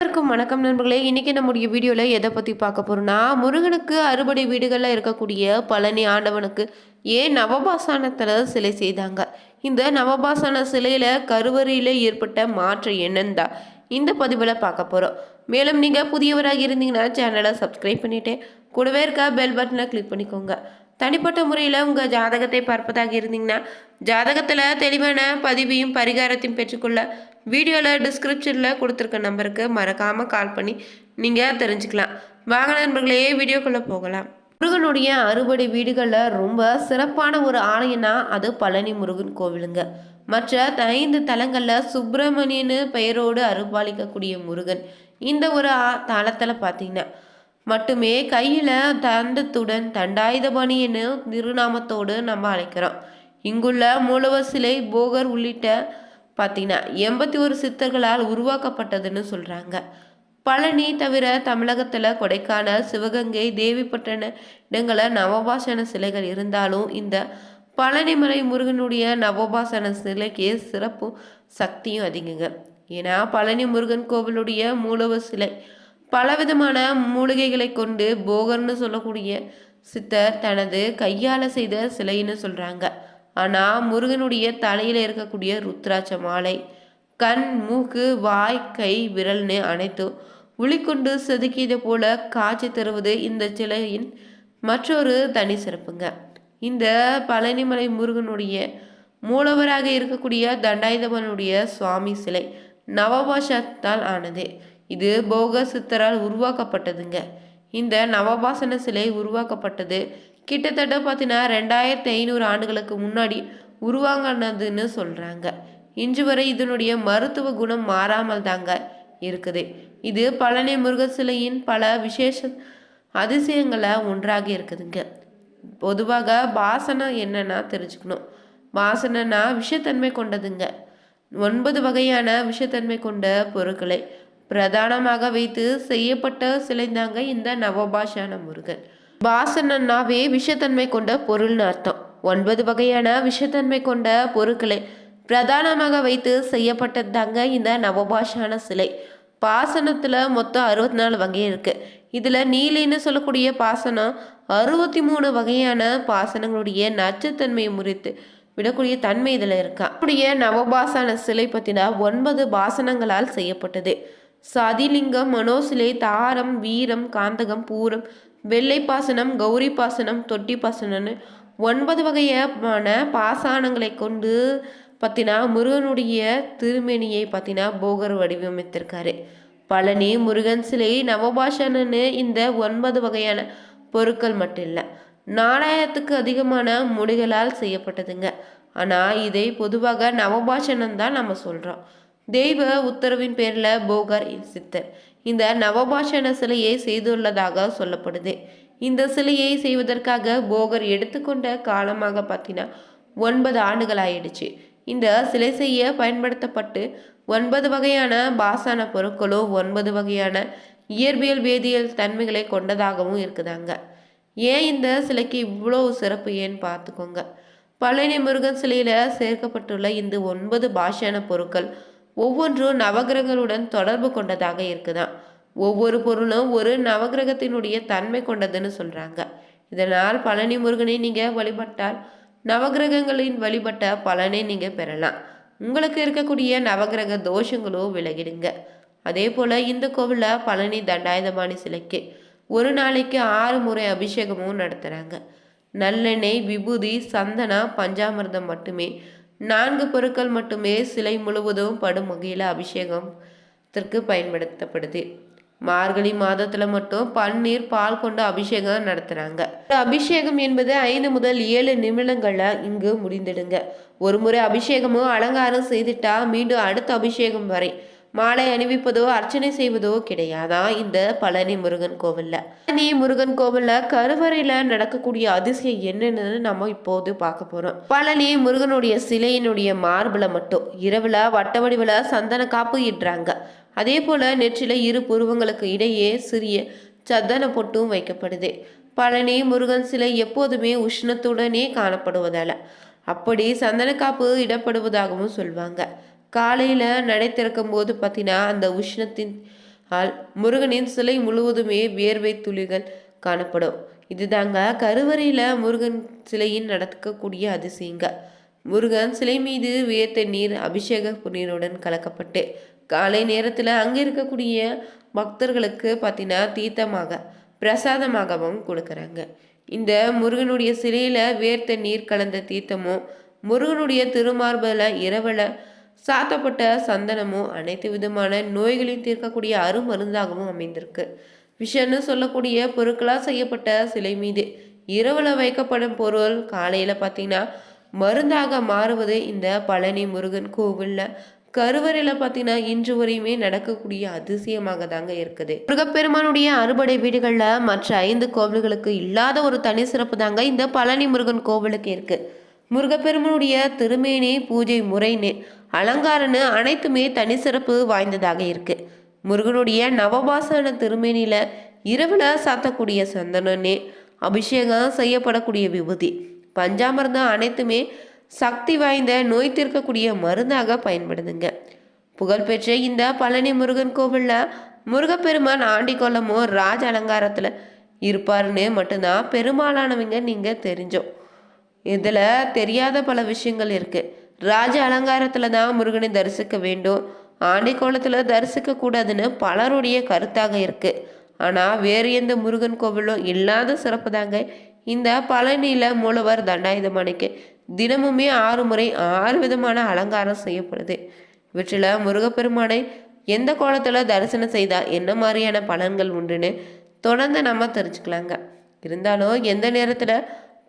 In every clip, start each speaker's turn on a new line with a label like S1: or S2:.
S1: அனைவருக்கும் வணக்கம் நண்பர்களே. இன்றைக்கி நம்முடைய வீடியோவில் எதை பற்றி பார்க்க போகிறோம்னா முருகனுக்கு அறுபடை வீடுகளில் இருக்கக்கூடிய பழனி ஆண்டவனுக்கு ஏன் நவபாசானத்தில் சிலை செய்தாங்க? இந்த நவபாசான சிலையில் கருவறையில் ஏற்பட்ட மாற்றம் என்னன்னு தான் இந்த பதிவில் பார்க்க போகிறோம் மேலும் நீங்கள் புதியவராக இருந்தீங்கன்னா சேனலை சப்ஸ்கிரைப் பண்ணிவிட்டு கூடவே இருக்க பெல் பட்டனை கிளிக் பண்ணிக்கோங்க. தனிப்பட்ட முறையில் உங்கள் ஜாதகத்தை பார்ப்பதாக இருந்தீங்கன்னா ஜாதகத்தில் தெளிவான பதிவையும் பரிகாரத்தையும் பெற்றுக்கொள்ள வீடியோவில் டிஸ்கிரிப்ஷனில் கொடுத்துருக்க நம்பருக்கு மறக்காமல் கால் பண்ணி நீங்கள் தெரிஞ்சுக்கலாம். வாங்க நண்பர்களே வீடியோக்குள்ளே போகலாம். முருகனுடைய அறுபடை வீடுகளில் ரொம்ப சிறப்பான ஒரு ஆலயம்னா அது பழனி முருகன் கோவிலுங்க. மற்ற ஐந்து தலங்களில் சுப்பிரமணியன்னு பெயரோடு அருள்பாலிக்கக்கூடிய முருகன். இந்த ஒரு தளத்தில் பார்த்தீங்கன்னா மட்டுமே கையில் தந்தத்துடன் தண்டாயுதபாணின்னு திருநாமத்தோடு நம்ம அழைக்கிறோம். இங்குள்ள மூலவர் சிலை போகர் உள்ளிட்ட பார்த்தீங்கன்னா எண்பத்தி ஒரு சித்தர்களால் உருவாக்கப்பட்டதுன்னு சொல்கிறாங்க பழனி தவிர தமிழகத்தில் கொடைக்கானல் சிவகங்கை தேவிப்பட்டன இடங்களில் நவபாஷண சிலைகள் இருந்தாலும் இந்த பழனிமலை முருகனுடைய நவபாசன சிலைக்கு சிறப்பு சக்தியும் அதிகங்க. ஏன்னா பழனி முருகன் கோவிலுடைய மூலவர் சிலை பலவிதமான மூலிகைகளை கொண்டு போகர்னு சொல்லக்கூடிய சித்தர் தனது கையால் செய்த சிலைன்னு சொல்கிறாங்க ஆனால் முருகனுடைய தலையில் இருக்கக்கூடிய ருத்ராட்ச மாலை கண் மூக்கு வாய் கை விரல்னு அனைத்தும் உளிக்கொண்டு செதுக்கியது போல காட்சி தருவது இந்த சிலையின் மற்றொரு தனி சிறப்புங்க. இந்த பழனிமலை முருகனுடைய மூலவராக இருக்கக்கூடிய தண்டாயுதமனுடைய சுவாமி சிலை நவபாஷத்தால் ஆனது. இது போக சித்தரால் உருவாக்கப்பட்டதுங்க. இந்த நவபாசன சிலை உருவாக்கப்பட்டது. கிட்டத்தட்ட பார்த்தீங்கன்னா ரெண்டாயிரத்தி ஐநூறு ஆண்டுகளுக்கு முன்னாடி உருவாங்கினதுன்னு சொல்கிறாங்க இன்று வரை இதனுடைய மருத்துவ குணம் மாறாமல் தாங்க இருக்குது. இது பழனி முருகன் சிலையின் பல விசேஷ அதிசயங்களை ஒன்றாக இருக்குதுங்க. பொதுவாக பாசனம் என்னன்னா தெரிஞ்சுக்கணும். பாசனன்னா விஷத்தன்மை கொண்டதுங்க. ஒன்பது வகையான விஷத்தன்மை கொண்ட பொருட்களை. பிரதானமாக வைத்து செய்யப்பட்ட சிலைந்தாங்க இந்த நவபாஷான முருகன். பாசனன்னாவே விஷத்தன்மை கொண்ட பொருள்னு அர்த்தம். ஒன்பது வகையான விஷத்தன்மை கொண்ட பொருட்களை பிரதானமாக வைத்து செய்யப்பட்டது தாங்க இந்த நவபாஷான சிலை. பாசனத்தில் மொத்தம் அறுபத்தி நாலு வகை இருக்கு. இதில் நீலின்னு சொல்லக்கூடிய பாசனம் அறுபத்தி மூணு வகையான பாசனங்களுடைய நச்சுத்தன்மையை முறித்து விடக்கூடிய தன்மை இதில் இருக்கா. அப்படியே நவபாசன சிலை பற்றினா ஒன்பது பாசனங்களால் செய்யப்பட்டது. சதிலிங்கம் மனோசிலை தாரம் வீரம் காந்தகம் பூரம் வெள்ளை பாசனம் கௌரி பாசனம் தொட்டி பாசனம்னு ஒன்பது வகையான பாசானங்களை கொண்டு பார்த்தினா முருகனுடைய திருமேனியை பார்த்தினா போகர் வடிவமைத்திருக்காரு. பழனி முருகன் சிலை நவபாஷணன்னு இந்த ஒன்பது வகையான பொருட்கள் மட்டும் இல்லை நாலாயிரத்துக்கு அதிகமான முடிகளால் செய்யப்பட்டதுங்க. ஆனால் இதை பொதுவாக நவபாஷணம் தான் நம்ம சொல்கிறோம் தெய்வ உத்தரவின் பேரில் போகர் சித்தர். இந்த நவபாஷண சிலையை செய்துள்ளதாக சொல்லப்படுது. இந்த சிலையை செய்வதற்காக போகர் எடுத்துக்கொண்ட காலமாக பார்த்தீங்கன்னா ஒன்பது ஆண்டுகள் ஆயிடுச்சு. இந்த சிலை செய்ய பயன்படுத்தப்பட்டு ஒன்பது வகையான பாசான பொருட்களும் ஒன்பது வகையான இயற்பியல் வேதியியல் தன்மைகளை கொண்டதாகவும் இருக்குதாங்க. ஏன் இந்த சிலைக்கு இவ்வளோ சிறப்பு ஏன்னு பார்த்துக்கோங்க. பழனி முருகன் சிலையில் சேர்க்கப்பட்டுள்ள இந்த ஒன்பது பாஷான பொருட்கள் ஒவ்வொன்றும் நவகிரகங்களுடன் தொடர்பு கொண்டதாக இருக்குதான் ஒவ்வொரு பொருளும் ஒரு நவகிரகத்தினுடைய தன்மை கொண்டதுன்னு சொல்கிறாங்க இதனால் பழனி முருகனை நீங்கள் வழிபட்டால் நவகிரகங்களின் வழிபட்ட பலனை நீங்கள் பெறலாம். உங்களுக்கு இருக்கக்கூடிய நவகிரக தோஷங்களும் விலகிடுங்க. அதே போல் இந்த கோவிலில் பழனி தண்டாயுதபாணி சிலைக்கு ஒரு நாளைக்கு ஆறு முறை அபிஷேகமும் நடத்துகிறாங்க நல்லெண்ணெய் விபூதி சந்தனா பஞ்சாமிர்தம் மட்டுமே நான்கு பொருட்கள் மட்டுமே சிலை முழுவதும் படும் வகையில் அபிஷேகத்திற்கு பயன்படுத்தப்படுது. மார்கழி மாதத்துல மட்டும் பன்னீர் பால் கொண்டு அபிஷேகம் நடத்துறாங்க. அபிஷேகம் என்பது ஐந்து முதல் ஏழு நிமிடங்கள்ல இங்கு முடிந்திடுங்க. ஒரு முறை அபிஷேகமும் அலங்காரம் செய்துட்டா மீண்டும் அடுத்த அபிஷேகம் வரை மாலை அணிவிப்பதோ அர்ச்சனை செய்வதோ கிடையாதான் இந்த பழனி முருகன் கோவில்ல. பழனி முருகன் கோவில்ல கருவறையில நடக்கக்கூடிய அதிசயம் என்னென்னு நம்ம இப்போது பார்க்க போறோம். பழனி முருகனுடைய சிலையினுடைய மார்பில் மட்டும். இரவுல வட்ட வடிவில் சந்தன காப்பு இடுறாங்க. அதே போல நெற்றில இரு புருவங்களுக்கு இடையே சிறிய சந்தன பொட்டும் வைக்கப்படுது. பழனி முருகன் சிலை எப்போதுமே உஷ்ணத்துடனே காணப்படுவதால. அப்படி சந்தனக்காப்பு இடப்படுவதாகவும் சொல்வாங்க. காலையில் நடை திறக்கும் போது பார்த்தீங்கன்னா அந்த உஷ்ணத்தின் ஆல் முருகனின் சிலை முழுவதுமே வேர்வை துளிகள் காணப்படும். இதுதாங்க கருவறையில் முருகன் சிலையின் நடக்கக்கூடிய அதிசயங்க. முருகன் சிலை மீது வேர்த்த நீர் அபிஷேக நீருடன் கலக்கப்பட்டு காலை நேரத்தில் அங்கே இருக்கக்கூடிய பக்தர்களுக்கு பார்த்தீங்கன்னா தீர்த்தமாக பிரசாதமாகவும் கொடுக்குறாங்க. இந்த முருகனுடைய சிலையில் வேர்த்த நீர் கலந்த தீர்த்தமும் முருகனுடைய திருமார்பில் இரவில் சாத்தப்பட்ட சந்தனமும் அனைத்து விதமான நோய்களையும் தீர்க்கக்கூடிய அருமருந்தாகவும் அமைந்திருக்கு. விஷன்னு சொல்லக்கூடிய பொருட்களாக செய்யப்பட்ட சிலை மீது இரவில் வைக்கப்படும் பொருள் காலையில் பார்த்தீங்கன்னா மருந்தாக மாறுவது இந்த பழனி முருகன் கோவிலில். கருவறையில் பார்த்தீங்கன்னா இன்று வரையுமே நடக்கக்கூடிய அதிசயமாக தாங்க இருக்குது. முருகப்பெருமானுடைய அறுபடை வீடுகளில் மற்ற ஐந்து கோவில்களுக்கு இல்லாத ஒரு தனி சிறப்பு தாங்க இந்த பழனி முருகன் கோவிலுக்கு இருக்கு. முருகப்பெருமானுடைய திருமேனி பூஜை முறைன்னு அலங்காரன்னு அனைத்துமே தனி சிறப்பு வாய்ந்ததாக இருக்கு. முருகனுடைய நவபாசன திருமேனியில இரவுல சாத்தக்கூடிய சந்தனனே அபிஷேகம் செய்யப்படக்கூடிய விபூதி பஞ்சாமிர்தம் அனைத்துமே சக்தி வாய்ந்த நோய் தீர்க்கக்கூடிய மருந்தாக பயன்படுதுங்க. புகழ்பெற்ற இந்த பழனி முருகன் கோவிலில் முருகப்பெருமான் ஆண்டி ராஜ அலங்காரத்தில் இருப்பாருன்னு மட்டும்தான் பெரும்பாலானவங்க நீங்கள் தெரிஞ்சோம். இதில் தெரியாத பல விஷயங்கள் இருக்குது ராஜ அலங்காரத்தில் தான் முருகனை தரிசிக்க வேண்டும். ஆண்டி கோலத்தில் தரிசிக்க கூடாதுன்னு பலருடைய கருத்தாக இருக்குது ஆனால் வேறு எந்த முருகன் கோவிலும் இல்லாத சிறப்பு தாங்க. இந்த பழனியில் மூலவர் தண்டாயுதமானிக்கு தினமுமே ஆறு முறை ஆறு விதமான அலங்காரம் செய்யப்படுது. இவற்றில் முருகப்பெருமானை எந்த கோலத்தில் தரிசனம் செய்தால் என்ன மாதிரியான பலன்கள் உண்டுன்னு தொடர்ந்து நம்ம தெரிஞ்சுக்கலாங்க. இருந்தாலும் எந்த நேரத்தில்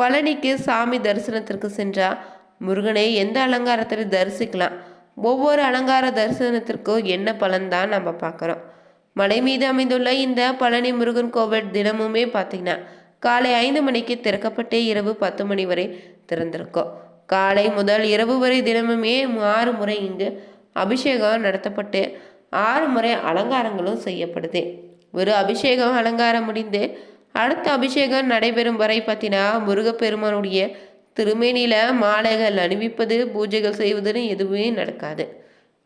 S1: பழனிக்கு சாமி தரிசனத்திற்கு சென்றால் முருகனை எந்த அலங்காரத்தில் தரிசிக்கலாம்? ஒவ்வொரு அலங்கார தரிசனத்திற்கும் என்ன பலன் தான் நம்ம பார்க்குறோம்? மலை மீது அமைந்துள்ள இந்த பழனி முருகன் கோவில் தினமுமே பார்த்தீங்கன்னா காலை ஐந்து மணிக்கு திறக்கப்பட்டு இரவு பத்து மணி வரை திறந்திருக்கும். காலை முதல் இரவு வரை தினமுமே ஆறு முறை இங்கு அபிஷேகம் நடத்தப்பட்டு ஆறு முறை அலங்காரங்களும் செய்யப்படுது. ஒரு அபிஷேகம் அலங்காரம் முடிந்து அடுத்த அபிஷேகம் நடைபெறும் வரை பார்த்தீங்கன்னா முருகப்பெருமானுடைய திருமேனியில் மாலைகள் அணிவிப்பது பூஜைகள் செய்வதுன்னு எதுவுமே நடக்காது.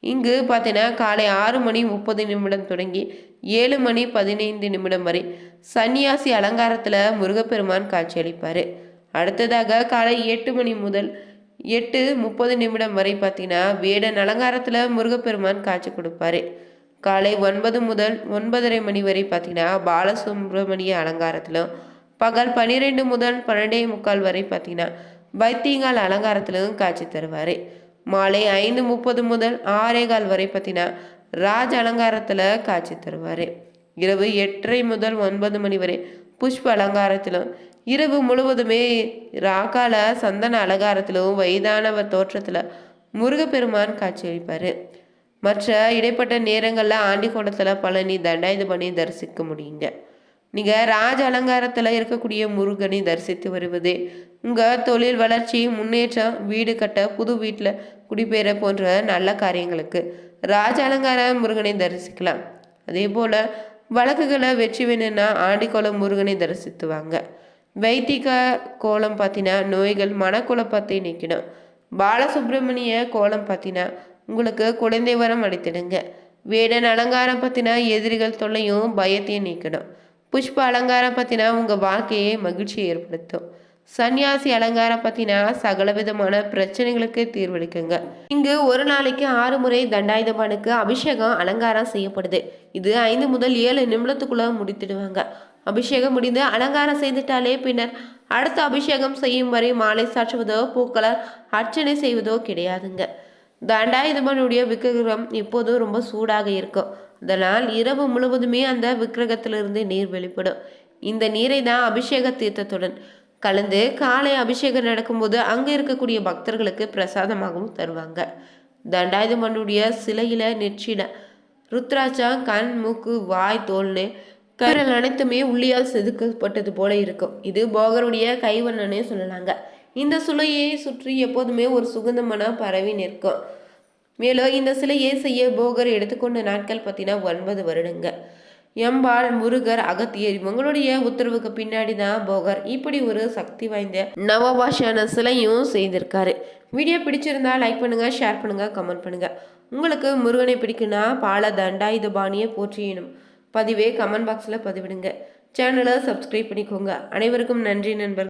S1: இங்கு பார்த்தீங்கன்னா காலை ஆறு மணி முப்பது நிமிடம் தொடங்கி ஏழு மணி பதினைந்து நிமிடம் வரை சன்னியாசி அலங்காரத்தில் முருகப்பெருமான் காட்சியளிப்பார். அடுத்ததாக காலை எட்டு மணி முதல் எட்டு முப்பது நிமிடம் வரை பார்த்தீங்கன்னா வேடன் அலங்காரத்தில் முருகப்பெருமான் காட்சி கொடுப்பாரு. காலை ஒன்பது முதல் ஒன்பதரை மணி வரை பார்த்தீங்கன்னா பாலசுப்ரமணிய அலங்காரத்திலும் பகல் பன்னிரெண்டு முதல் பன்னெண்டே முக்கால் வரை பார்த்தீங்கன்னா வைத்தியங்கால் அலங்காரத்திலும் காட்சி தருவார். மாலை ஐந்து முப்பது முதல் ஆறே கால் வரை பார்த்தீங்கன்னா ராஜ அலங்காரத்தில் காட்சி தருவார். இரவு எட்டரை முதல் ஒன்பது மணி வரை புஷ்ப அலங்காரத்திலும் இரவு முழுவதுமே ராக்கால சந்தன அலங்காரத்திலும் வயதானவர் தோற்றத்தில் முருகப்பெருமான் காட்சியளிப்பார் மற்ற இடைப்பட்ட நேரங்களில் ஆண்டிக்கோணத்தில் பழனி தண்டாயுதபாணி தரிசிக்க முடியுங்க. நீங்கள் ராஜ அலங்காரத்தில் இருக்கக்கூடிய முருகனை தரிசித்து வருவது. உங்கள் தொழில் வளர்ச்சி முன்னேற்றம் வீடு கட்ட புது வீட்டில் குடிபெயர போன்ற நல்ல காரியங்களுக்கு ராஜ அலங்கார முருகனை தரிசிக்கலாம். அதே போல் வழக்குகளை வெற்றி வேணும்னா ஆண்டிக்கோளம் முருகனை தரிசித்துவாங்க. வைத்திக கோலம் பார்த்தீங்கன்னா நோய்கள் மனக்குழப்பத்தை நீக்கிடும். பாலசுப்ரமணிய கோலம் பார்த்தீங்கன்னா உங்களுக்கு குழந்தை வரம் அளித்திடுங்க. வேடன் அலங்காரம் பற்றினா எதிரிகள் தொல்லையும் பயத்தையும் நீக்கிடும். புஷ்ப அலங்காரம் பற்றினா உங்கள் வாழ்க்கையை மகிழ்ச்சியை ஏற்படுத்தும். சன்னியாசி அலங்காரம் பற்றினா சகல விதமான பிரச்சனைகளுக்கு தீர்வளிக்குங்க. இங்கு ஒரு நாளைக்கு ஆறு முறை தண்டாயுதபானுக்கு அபிஷேகம் அலங்காரம் செய்யப்படுது. இது ஐந்து முதல் ஏழு நிமிடத்துக்குள்ள முடித்திடுவாங்க. அபிஷேகம் முடிந்து அலங்காரம் செய்துட்டாலே பின்னர் அடுத்த அபிஷேகம் செய்யும் வரை மாலை சாற்றுவதோ பூக்களால் அர்ச்சனை செய்வதோ கிடையாதுங்க. தண்டாயுதபானுடைய விக்கிரகம் இப்போதும் ரொம்ப சூடாக இருக்கும். அதனால் இரவு முழுவதுமே அந்த விக்கிரகத்திலிருந்து நீர் வெளிப்படும். இந்த நீரை தான் அபிஷேக தீர்த்தத்துடன் கலந்து காலை அபிஷேகம் நடக்கும்போது அங்கே இருக்கக்கூடிய பக்தர்களுக்கு பிரசாதமாகவும் தருவாங்க. தண்டாயுதமனுடைய சிலையில நெற்றிட ருத்ராட்சா கண் மூக்கு வாய் தோல்னு கரல் அனைத்துமே உள்ளியால் செதுக்கப்பட்டது போல இருக்கும். இது போகருடைய கைவண்ணனே சொல்லலாங்க. இந்த சுளையை சுற்றி எப்போதுமே ஒரு சுகந்தமான பரவி நிற்கும். மேலும் இந்த சிலையை செய்ய போகர் எடுத்துக்கொண்ட நாட்கள் பார்த்தீங்கன்னா ஒன்பது வருடங்க. எம்பாள் முருகர் அகத்தியர் இவங்களுடைய உத்தரவுக்கு பின்னாடி தான் போகர் இப்படி ஒரு சக்தி வாய்ந்த நவபாஷான சிலையும் செய்திருக்காரு. வீடியோ பிடிச்சிருந்தா லைக் பண்ணுங்கள் ஷேர் பண்ணுங்கள் கமெண்ட் பண்ணுங்கள் உங்களுக்கு முருகனை பிடிக்குன்னா பால தண்டாயுதபாணியை போற்றியணும் பதிவே கமெண்ட் பாக்ஸில் பதிவிடுங்க. சேனலை சப்ஸ்கிரைப் பண்ணிக்கோங்க. அனைவருக்கும் நன்றி நண்பர்கள்.